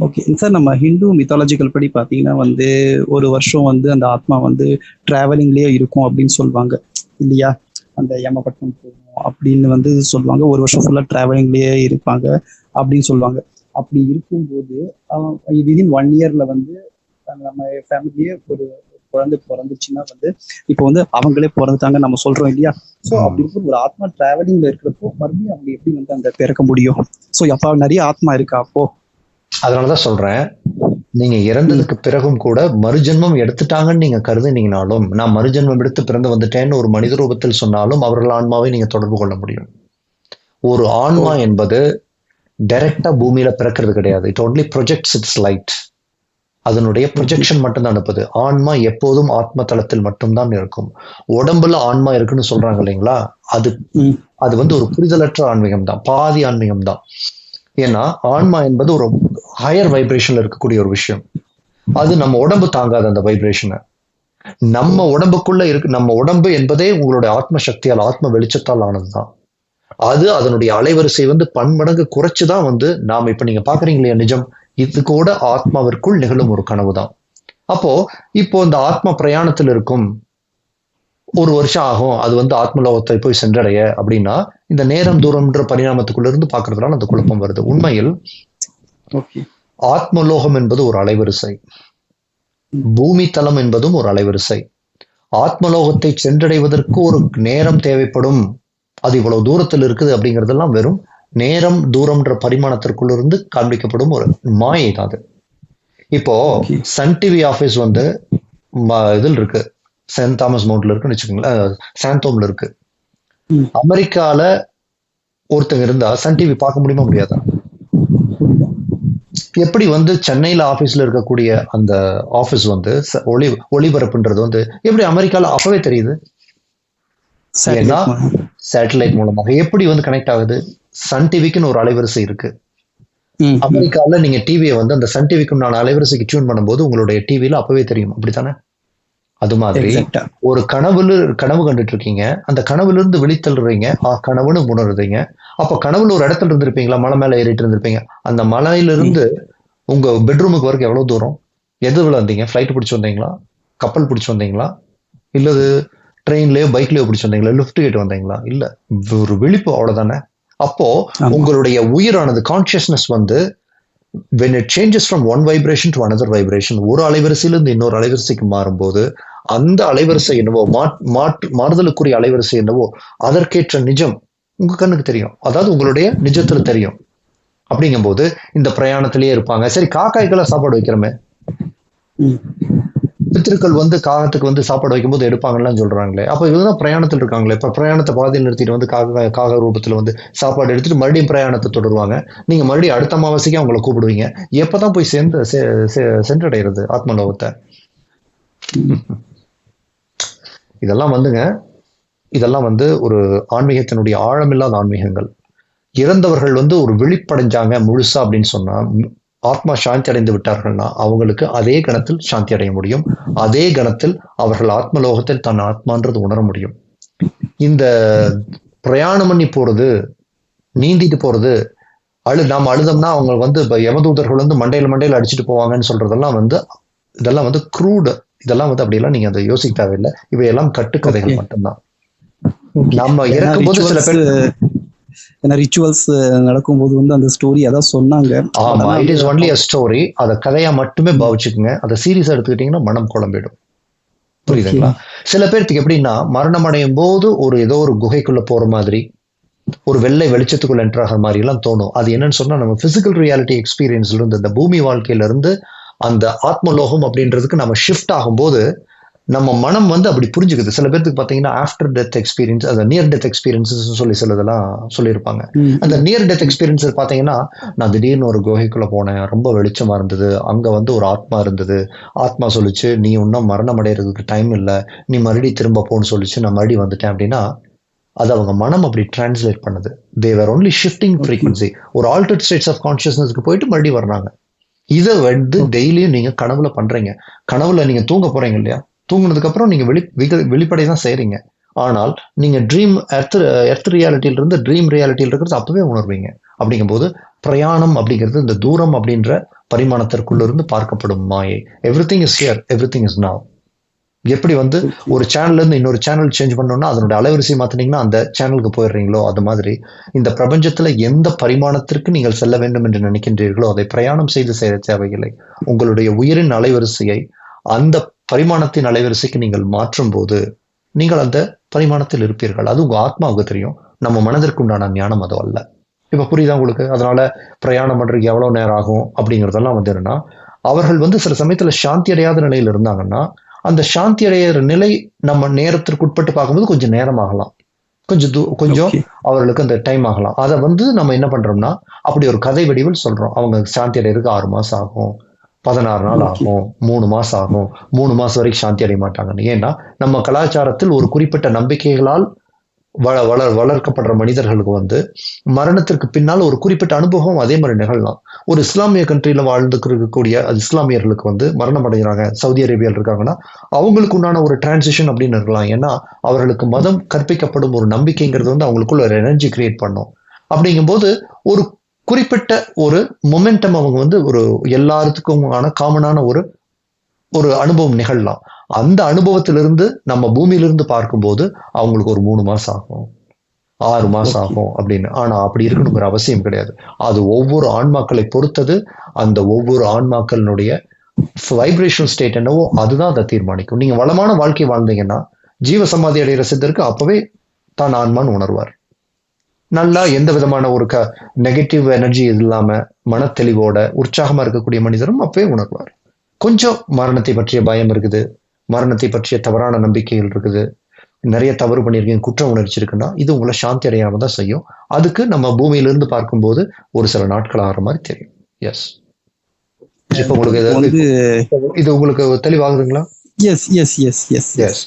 Okay sir நம்ம Hindu mythological படி பார்த்தீங்கன்னா வந்து ஒரு வருஷம் வந்து அந்த ஆத்மா வந்து டிராவலிங்லேயே இருக்கும் அப்படின்னு சொல்லுவாங்க. இல்லையா? அந்த யமபட்னம் போகும் அப்படின்னு வந்து சொல்லுவாங்க. ஒரு வருஷம் ஃபுல்லாக டிராவலிங்லேயே இருப்பாங்க அப்படின்னு சொல்லுவாங்க. அப்படி இருக்கும்போது விதின் ஒன் இயர்ல வந்து நம்ம ஃபேமிலியே ஒரு குழந்தை பிறந்துச்சுன்னா வந்து இப்போ வந்து அவங்களே பிறந்துட்டாங்க நம்ம சொல்றோம் இல்லையா? ஸோ அப்படி இருக்கும் ஒரு ஆத்மா டிராவலிங்ல இருக்கிறப்போ மறுபடியும் அவங்க எப்படி வந்து அந்த பிறக்க முடியும்? ஸோ அப்போ நிறைய ஆத்மா இருக்கா அப்போ? அதனாலதான் சொல்றேன் நீங்க இறந்ததுக்கு பிறகும் கூட மறுஜென்மம் எடுத்துட்டாங்கன்னு நீங்க கருதுனீங்கனாலும் நான் மறுஜென்மம் எடுத்து பிறந்து வந்துட்டேன்னு ஒரு மனித ரூபத்தில் சொன்னாலும் அவர்கள் ஆன்மாவை நீங்க தொடர்பு கொள்ள முடியும். ஒரு ஆன்மா என்பது டைரக்டா பூமியில பிறக்கிறது கிடையாது. It only projects its light அதனுடைய ப்ரொஜெக்ஷன் மட்டும்தான் அனுப்புது ஆன்மா எப்போதும் ஆத்ம தளத்தில் மட்டும்தான் இருக்கும். உடம்புல ஆன்மா இருக்குன்னு சொல்றாங்க இல்லைங்களா? அது அது வந்து ஒரு புரிதலற்ற ஆன்மீகம் தான் பாதி ஆன்மீகம் தான் ஏன்னா ஆன்மா என்பது ஒரு ஹையர் வைப்ரேஷன்ல இருக்கக்கூடிய ஒரு விஷயம். அது நம்ம உடம்பு தாங்காது அந்த வைப்ரேஷனை நம்ம உடம்புக்குள்ள இருக்கு நம்ம உடம்பு என்பதே உங்களுடைய ஆத்ம சக்தியால் ஆத்ம வெளிச்சத்தால் ஆனதுதான். அது அதனுடைய அலைவரிசை வந்து பன்மடங்கு குறைச்சுதான் வந்து நாம இப்ப நீங்க பாக்குறீங்க இல்லையா நிஜம். இது கூட ஆத்மாவிற்குள் நிகழும் ஒரு கனவு தான் அப்போ இப்போ இந்த ஆத்ம பிரயாணத்தில் இருக்கும் ஒரு வருஷம் ஆகும். அது வந்து ஆத்மலோகத்தை போய் சென்றடைய அப்படின்னா இந்த நேரம் தூரம்ன்ற பரிணாமத்துக்குள்ள இருந்து பாக்குறதுனால அந்த குழப்பம் வருது. உண்மையில் ஆத்மலோகம் என்பது ஒரு அலைவரிசை. பூமி தளம் என்பதும் ஒரு அலைவரிசை. ஆத்மலோகத்தை சென்றடைவதற்கு ஒரு நேரம் தேவைப்படும். அது இவ்வளவு தூரத்தில் இருக்குது அப்படிங்கிறதெல்லாம் வெறும் நேரம் தூரம்ன்ற பரிமாணத்திற்குள்ள இருந்து காண்பிக்கப்படும் ஒரு மாயை தான் அது. இப்போ சன் டிவி ஆபீஸ் வந்து இதில் இருக்கு. சென்ட் தாமஸ் மவுண்ட்ல இருக்குன்னு வச்சுக்கோங்களேன். சாந்தோம்ல இருக்கு. அமெரிக்கால ஒருத்தங்க இருந்தா சன் டிவி பார்க்க முடியுமா முடியாதா? எப்படி வந்து சென்னையில ஆபீஸ்ல இருக்கக்கூடிய அந்த ஆபீஸ் வந்து ஒளி ஒளிபரப்புன்றது வந்து எப்படி அமெரிக்கால அப்பவே தெரியுது? ஏன்னா சேட்டலைட் மூலமாக எப்படி வந்து கனெக்ட் ஆகுது? சன் டிவிக்குன்னு ஒரு அலைவரிசை இருக்கு. அமெரிக்கால நீங்க டிவியை வந்து அந்த சன் டிவிக்கு உண்டான அலைவரிசைக்கு டியூன் பண்ணும்போது உங்களுடைய டிவியில அப்பவே தெரியும். அப்படித்தானே? அது மாதிரி ஒரு கனவுல கனவு கண்டுட்டு இருக்கீங்க அந்த கனவுல இருந்து வெளித்தள்ளுறீங்க ஆ கனவுன்னு உணர்றீங்க. அப்ப கனவுல ஒரு இடத்துல இருந்திருப்பீங்களா? மலை மேல ஏறிட்டு இருந்திருப்பீங்க. அந்த மலையில இருந்து உங்க பெட்ரூமுக்கு வரைக்கும் எவ்வளவு தூரம்? எதுல வந்தீங்க? ஃபிளைட் பிடிச்சி வந்தீங்களா? கப்பல் பிடிச்சி வந்தீங்களா? இல்லது ட்ரெயின்லயோ பைக்லயோ பிடிச்சி வந்தீங்களா? லிஃப்ட் கேட்டு வந்தீங்களா? இல்ல. ஒரு விழிப்பு அவ்வளவுதானே? அப்போ உங்களுடைய உயிரானது கான்சியஸ்னஸ் வந்து when it changes from one vibration to another vibration ஒரு அலைவரிசையிலிருந்து இன்னொரு அலைவரிசைக்கு மாறும்போது அந்த அலைவரிசை என்னவோ மாற்று மாறுதலுக்குரிய அலைவரிசை என்னவோ அதற்கேற்ற நிஜம் உங்க கண்ணுக்கு தெரியும். அதாவது உங்களுடைய நிஜத்துல தெரியும். அப்படிங்கும்போது இந்த பிரயாணத்திலேயே இருப்பாங்க. சரி காக்காய்க்கெல்லாம் சாப்பாடு வைக்கிறோமே. பித்திருக்கள் வந்து காகத்துக்கு வந்து சாப்பாடு வைக்கும்போது எடுப்பாங்கலாம் சொல்றாங்களே. அப்ப இதுதான் பிரயாணத்தில் இருக்காங்களே. இப்ப பிரயாணத்தை பாதையில் நிறுத்திட்டு வந்து காக காக ரூபத்துல வந்து சாப்பாடு எடுத்துட்டு மறுபடியும் பிரயாணத்தை தொடருவாங்க. நீங்க மறுபடியும் அடுத்த அமாவாசைக்கு அவங்கள கூப்பிடுவீங்க. எப்பதான் போய் சேர்ந்து சென்றடைகிறது ஆத்மலோகத்தை? இதெல்லாம் வந்துங்க இதெல்லாம் வந்து ஒரு ஆன்மீகத்தினுடைய ஆழமில்லாத ஆன்மீகங்கள். இறந்தவர்கள் வந்து ஒரு விழிப்படைஞ்சாங்க முழுசா அப்படின்னு சொன்னா ஆத்மா சாந்தி அடைந்து விட்டார்கள்னா அவங்களுக்கு அதே கணத்தில் சாந்தி அடைய முடியும். அதே கணத்தில் அவர்கள் ஆத்மலோகத்தில் தன் ஆத்மான்றது உணர முடியும். இந்த பிரயாணம் பண்ணி போறது நீந்திட்டு போறது அழு நாம் அழுதம்னா அவங்க வந்து இப்போ யமதூதர்கள் வந்து மண்டையில் மண்டையில் அடிச்சுட்டு போவாங்கன்னு சொல்றதெல்லாம் வந்து இதெல்லாம் வந்து க்ரூடு இதெல்லாம் வந்து அப்படியெல்லாம் நீங்க அதை யோசிக்க தேவையில்லை. இவையெல்லாம் கட்டுக்கதைகள் மட்டும்தான். நம்ம இறக்கும் போது சில பேர் ஏன்னா ரிச்சுவல்ஸ் நடக்கும்போது வந்து அந்த ஸ்டோரி அதான் சொன்னாங்க. ஆமா it is only a story அத கதையா மட்டுமே பாவிச்சுக்குங்க. அதை சீரியஸா எடுத்துக்கிட்டீங்கன்னா மனம் குழம்பிடும். புரியுதுங்களா? சில பேர்த்துக்கு எப்படின்னா மரணம் அடையும் போது ஒரு ஏதோ ஒரு குகைக்குள்ள போற மாதிரி ஒரு வெள்ளை வெளிச்சத்துக்குள்ள என்டர் ஆகிற மாதிரி எல்லாம் தோணும். அது என்னன்னு சொன்னா நம்ம பிசிக்கல் ரியாலிட்டி எக்ஸ்பீரியன்ஸ்ல இருந்து இந்த பூமி வாழ்க்கையில இருந்து அந்த ஆத்மலோகம் அப்படின்றதுக்கு நம்ம ஷிஃப்ட் ஆகும்போது நம்ம மனம் வந்து அப்படி புரிஞ்சுக்குது. சில பேருக்கு பாத்தீங்கன்னா ஆஃப்டர் டெத் எக்ஸ்பீரியன்ஸ் அந்த நியர் டெத் எக்ஸ்பீரியன்ஸ் சொல்லி சிலதெல்லாம் சொல்லியிருப்பாங்க. அந்த நியர் டெத் எக்ஸ்பீரியன்ஸ் பாத்தீங்கன்னா நான் திடீர்னு ஒரு குகைக்குள்ள போனேன் ரொம்ப வெளிச்சமா இருந்தது அங்க வந்து ஒரு ஆத்மா இருந்தது. ஆத்மா சொல்லிச்சு நீ இன்னும் மரணம் அடைகிறதுக்கு டைம் இல்லை நீ மறுபடியும் திரும்ப போன்னு சொல்லிச்சு நான் மறுபடியும் வந்துட்டேன் அப்படின்னா அது அவங்க மனம் அப்படி டிரான்ஸ்லேட் பண்ணுது. They are only shifting frequency ஒரு ஆல்டர்ட் ஸ்டேட்ஸ் ஆஃப் கான்சியஸ்னஸ்க்கு போயிட்டு மறுபடியும் வர்றாங்க. இதை வந்து டெய்லியும் நீங்க கனவுல பண்றீங்க. கனவுல நீங்க தூங்க போறீங்க இல்லையா? தூங்கினதுக்கு அப்புறம் நீங்க வெளி வெளிப்படை தான் செய்றீங்க. ஆனால் நீங்க ட்ரீம் எர்த் எர்த் ரியாலிட்டியில இருந்து ட்ரீம் ரியாலிட்டியில் இருக்கிறது அப்பவே உணர்வீங்க. அப்படிங்கும்போது பிரயாணம் அப்படிங்கிறது இந்த தூரம் அப்படின்ற பரிமாணத்திற்குள்ள இருந்து பார்க்கப்படும் மாயை. Everything is here everything is now எப்படி வந்து ஒரு சேனல்ல இருந்து இன்னொரு சேனல் சேஞ்ச் பண்ணோம்னா அதனுடைய அலைவரிசை மாத்தினீங்கன்னா அந்த சேனலுக்கு போயிடுறீங்களோ அது மாதிரி. இந்த பிரபஞ்சத்துல எந்த பரிமாணத்திற்கு நீங்கள் செல்ல வேண்டும் என்று நினைக்கின்றீர்களோ அதை பிரயாணம் செய்து செய்ய தேவையில்லை. உங்களுடைய உயிரின் அலைவரிசையை அந்த பரிமாணத்தின் அலைவரிசைக்கு நீங்கள் மாற்றும் போது நீங்கள் அந்த பரிமாணத்தில் இருப்பீர்கள். அது உங்க ஆத்மாவுக்கு தெரியும். நம்ம மனதிற்கு உண்டான ஞானம் அது அல்ல. இப்ப புரியுதா உங்களுக்கு? அதனால பிரயாணம் பண்றதுக்கு எவ்வளவு நேரம் ஆகும் அப்படிங்கறதெல்லாம் வந்து என்னன்னா அவர்கள் வந்து சில சமயத்துல சாந்தி அடையாத நிலையில் இருந்தாங்கன்னா அந்த சாந்தி அடையிற நிலை நம்ம நேரத்திற்கு உட்பட்டு பார்க்கும்போது கொஞ்சம் நேரம் ஆகலாம் கொஞ்சம் தூ கொஞ்சம். அவர்களுக்கு அந்த டைம் ஆகலாம் அதை வந்து நம்ம என்ன பண்றோம்னா அப்படி ஒரு கதை வடிவில் சொல்றோம் அவங்க சாந்தி அடையிறதுக்கு ஆறு மாசம் ஆகும் பதினாறு நாள். ஆகும் மூணு மாசம் ஆகும் மூணு மாசம் வரைக்கும் சாந்தி அடைய மாட்டாங்கன்னு ஏன்னா நம்ம கலாச்சாரத்தில் ஒரு குறிப்பிட்ட நம்பிக்கைகளால் வள வளர் வளர்க்கப்படுற மனிதர்களுக்கு வந்து மரணத்திற்கு பின்னால் ஒரு குறிப்பிட்ட அனுபவம் அதே மாதிரி நிகழலாம். ஒரு இஸ்லாமிய கண்ட்ரியில் வாழ்ந்து அது இஸ்லாமியர்களுக்கு வந்து மரணம் அடைகிறாங்க. சவுதி அரேபியாவில் இருக்காங்கன்னா அவங்களுக்கு உண்டான ஒரு டிரான்சிஷன் அப்படின்னு இருக்கலாம். ஏன்னா அவர்களுக்கு மதம் கற்பிக்கப்படும் ஒரு நம்பிக்கைங்கிறது வந்து அவங்களுக்குள்ள ஒரு எனர்ஜி கிரியேட் பண்ணும். அப்படிங்கும்போது ஒரு குறிப்பிட்ட ஒரு மொமெண்டம் அவங்க வந்து ஒரு எல்லாத்துக்குமான காமனான ஒரு ஒரு அனுபவம் நிகழலாம். அந்த அனுபவத்திலிருந்து நம்ம பூமியிலிருந்து பார்க்கும்போது அவங்களுக்கு ஒரு மூணு மாசம் ஆகும். ஆறு மாசம். ஆகும் அப்படின்னு. ஆனா அப்படி இருக்கணுங்கிற அவசியம் கிடையாது. அது ஒவ்வொரு ஆன்மாக்களை பொறுத்தது அந்த ஒவ்வொரு ஆன்மாக்களினுடைய வைப்ரேஷன் ஸ்டேட் என்னவோ அதுதான் அதை தீர்மானிக்கும். நீங்க வளமான வாழ்க்கை வாழ்ந்தீங்கன்னா ஜீவ சமாதி அடைகிற சித்தருக்கு அப்பவே தான் ஆன்மான்னு உணர்வார். நல்லா எந்த விதமான ஒரு க நெகட்டிவ் எனர்ஜி இல்லாம மனத்தெளிவோட உற்சாகமா இருக்கக்கூடிய மனிதரும் அப்பவே உணர்வார். கொஞ்சம் மரணத்தை பற்றிய பயம் இருக்குது. மரணத்தை பற்றிய தவறான நம்பிக்கைகள் இருக்குது. நிறைய தவறு பண்ணியிருக்கீங்க குற்ற உணர்ச்சி இருக்குன்னா இது உங்களை சாந்தி அடையாம தான் செய்யும். அதுக்கு நம்ம பூமியிலிருந்து பார்க்கும்போது ஒரு சில நாட்கள் ஆகிற மாதிரி தெரியும். எஸ் இப்போ உங்களுக்கு இது உங்களுக்கு தெளிவாகுதுங்களா? Yes yes yes yes yes